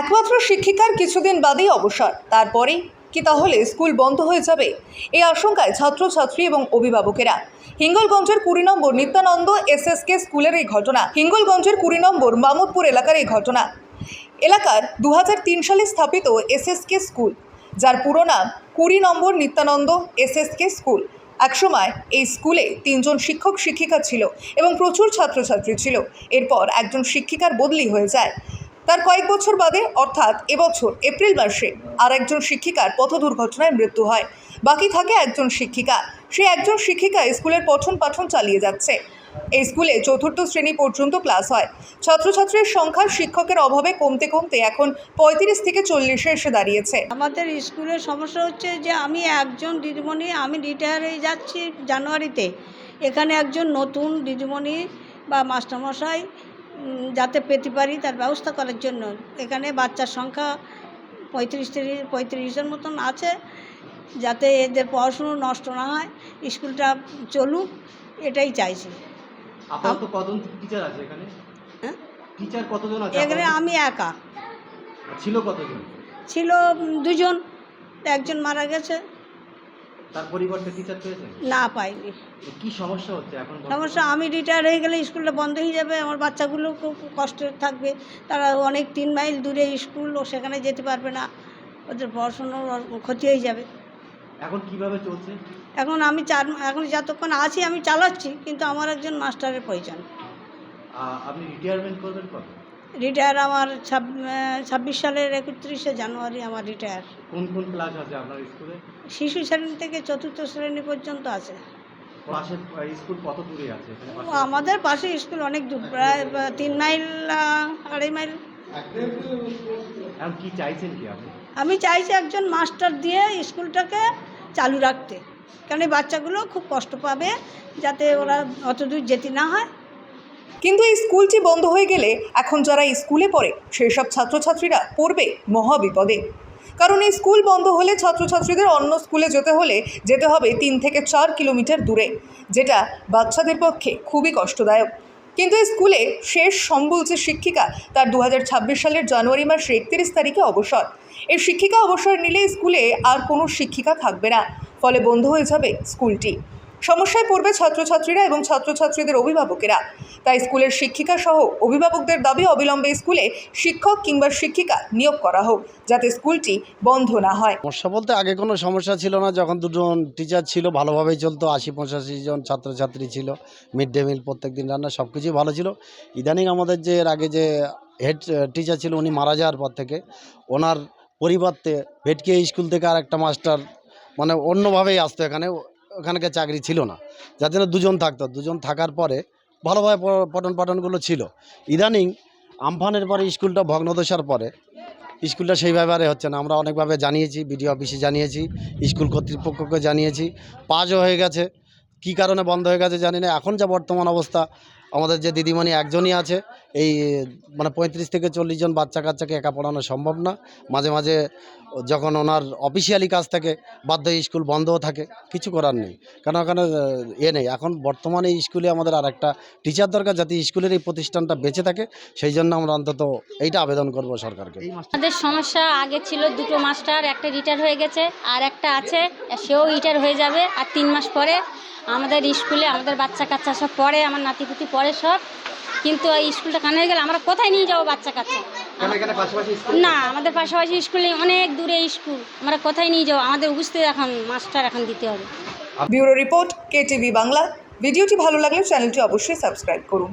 একমাত্র শিক্ষিকার কিছুদিন বাদেই অবসর। তারপরেই কি তাহলে স্কুল বন্ধ হয়ে যাবে? এই আশঙ্কায় ছাত্রছাত্রী এবং অভিভাবকেরা। হিঙ্গলগঞ্জের কুড়ি নম্বর নিত্যানন্দ এসএসকে স্কুলের এই ঘটনা, হিঙ্গলগঞ্জের কুড়ি নম্বর মামুদপুর এলাকার এই ঘটনা। এলাকার দু হাজার তিন সালে স্থাপিত এসএসকে স্কুল, যার পুরো নাম কুড়ি নম্বর নিত্যানন্দ এসএসকে স্কুল। একসময় এই স্কুলে তিনজন শিক্ষক শিক্ষিকা ছিল এবং প্রচুর ছাত্রছাত্রী ছিল। এরপর একজন শিক্ষিকার বদলি হয়ে যায়। তার কয়েক বছর বাদে, অর্থাৎ এবছর এপ্রিল মাসে, আর একজন শিক্ষিকার পথ দুর্ঘটনায় মৃত্যু হয়। বাকি থাকে একজন শিক্ষিকা। সে একজন শিক্ষিকা স্কুলের পঠন পাঠন চালিয়ে যাচ্ছে। এই স্কুলে চতুর্থ শ্রেণি পর্যন্ত ক্লাস হয়। ছাত্রছাত্রীর সংখ্যা শিক্ষকের অভাবে কমতে কমতে এখন পঁয়ত্রিশ থেকে চল্লিশে এসে দাঁড়িয়েছে। আমাদের স্কুলের সমস্যা হচ্ছে যে, আমি একজন দিদিমণি, আমি রিটায়ার হয়ে যাচ্ছি জানুয়ারিতে। এখানে একজন নতুন দিদিমণি বা মাস্টারমশাই যাতে পেতে পারি তার ব্যবস্থা করার জন্য। এখানে বাচ্চার সংখ্যা পঁয়ত্রিশ তিরিশ পঁয়ত্রিশের মতন আছে। যাতে এদের পড়াশুনো নষ্ট না হয় স্কুলটা চলুক এটাই চাইছি। আপাতত টিচার আছে এখানে? হ্যাঁ? টিচার কতজন আছে এখানে আমি একা। ছিল কতজন? ছিল দুজন। একজন মারা গেছে। তার পরিবর্তে টিচার পেয়েছেন? না পাইনি। কি সমস্যা হচ্ছে এখন সমস্যা আমি রিটায়ার হয়ে গেলে স্কুলটা বন্ধ হয়ে যাবে আমার বাচ্চাগুলো খুব কষ্টে থাকবে। তারা অনেক তিন মাইল দূরে স্কুল ও সেখানে যেতে পারবে না। ওদের পড়াশুনোর ক্ষতি হয়ে যাবে। এখন কীভাবে চলছে? এখন আমি চার এখন যতক্ষণ আছি আমি চালাচ্ছি কিন্তু আমার একজন মাস্টারের প্রয়োজন। আপনি রিটায়ারমেন্ট করবেন কবে? রিটায়ার আমার ছাব- ছাব্বিশ সালের একত্রিশে জানুয়ারি আমার রিটায়ার কোন কোন ক্লাস আছে আপনার স্কুলে শিশু শ্রেণি থেকে চতুর্থ শ্রেণি পর্যন্ত আছে। স্কুল কত দূরে? আমাদের পাশে স্কুল অনেক দূর প্রায় তিন মাইল আড়াই মাইল কি চাইছেন কি আপনি? আমি চাইছি একজন মাস্টার দিয়ে স্কুলটাকে চালু রাখতে। কারণ এই বাচ্চাগুলো খুব কষ্ট পাবে যাতে ওরা অত দূর যেতে না হয়। কিন্তু এই স্কুলটি বন্ধ হয়ে গেলে এখন যারা স্কুলে পড়ে সেই সব ছাত্রছাত্রীরা পড়বে মহাবিপদে। কারণ এই স্কুল বন্ধ হলে ছাত্রছাত্রীদের অন্য স্কুলে যেতে হলে যেতে হবে তিন থেকে চার কিলোমিটার দূরে, যেটা বাচ্চাদের পক্ষে খুবই কষ্টদায়ক। কিন্তু এই স্কুলে শেষ সম্বল যে শিক্ষিকা, তার দু হাজার ছাব্বিশ সালের জানুয়ারি মাসে একত্রিশ তারিখে অবসর। এই শিক্ষিকা অবসর নিলে স্কুলে আর কোনো শিক্ষিকা থাকবে না, ফলে বন্ধ হয়ে যাবে স্কুলটি। সমস্যায় পড়বে ছাত্রছাত্রীরা এবং ছাত্রছাত্রীদের অভিভাবকেরা। তাই স্কুলের শিক্ষিকা সহ অভিভাবকদের দাবি অবিলম্বে স্কুলে শিক্ষক কিংবা শিক্ষিকা নিয়োগ করা হোক, যাতে স্কুলটি বন্ধ না হয়। সমস্যা বলতে আগে কোনো সমস্যা ছিল না, যখন দুজন টিচার ছিল, ভালোভাবেই চলতো আশি পঁচাশি জন ছাত্রছাত্রী ছিল মিড ডে মিল প্রত্যেক দিন রান্না সব কিছুই ভালো ছিল। ইদানিং আমাদের যে, এর আগে যে হেড টিচার ছিল, উনি মারা যাওয়ার পর থেকে ওনার পরিবর্তে, ভেটকে স্কুল থেকে আর একটা মাস্টার মানে অন্যভাবেই আসতো এখানে। ওখানকার চাকরি ছিল না। যার জন্য দুজন থাকতো। দুজন থাকার পরে ভালোভাবে পঠন পাঠনগুলো ছিল। ইদানিং আমফানের পরে স্কুলটা ভগ্নদশার পরে। স্কুলটা সেইভাবে আর হচ্ছে না। আমরা অনেকভাবে জানিয়েছি, বিডিও অফিসে জানিয়েছি, স্কুল কর্তৃপক্ষকে জানিয়েছি। পাজও হয়ে গেছে। কি কারণে বন্ধ হয়ে গেছে জানি না। এখন যা বর্তমান অবস্থা, আমাদের যে দিদিমণি একজনই আছে, এই মানে পঁয়ত্রিশ থেকে চল্লিশ জন বাচ্চা কাচ্চাকে একা পড়ানো সম্ভব না। মাঝে মাঝে যখন ওনার অফিসিয়ালি কাজ থাকে বাধ্য স্কুল বন্ধও থাকে, কিছু করার নেই। কারণ ওখানে, এ নেই। এখন বর্তমানে স্কুলে আমাদের আর একটা টিচার দরকার, যাতে স্কুলের এই প্রতিষ্ঠানটা বেঁচে থাকে। সেই জন্য আমরা অন্তত এইটা আবেদন করব সরকারকে। আমাদের সমস্যা আগে ছিল দুটো মাস্টার, একটা রিটায়ার হয়ে গেছে, আর একটা আছে, সেও রিটায়ার হয়ে যাবে, আর তিন মাস পরে আমাদের স্কুলে আমাদের বাচ্চা কাচ্চা সব পড়ে, আমার নাতিপুতি পড়ে সব। কিন্তু এই স্কুলটা কানে গেলে আমরা কোথায় নিয়ে যাব বাচ্চা কাচ্চা না আমাদের পাশাপাশি স্কুলে অনেক দূরে স্কুল। আমরা কোথায় নিয়ে যাও আমাদের বুঝতে এখন মাস্টার এখন দিতে হবে। Bureau report KTV Bangla. ভিডিওটি ভালো লাগলে চ্যানেলটি অবশ্যই সাবস্ক্রাইব করুন।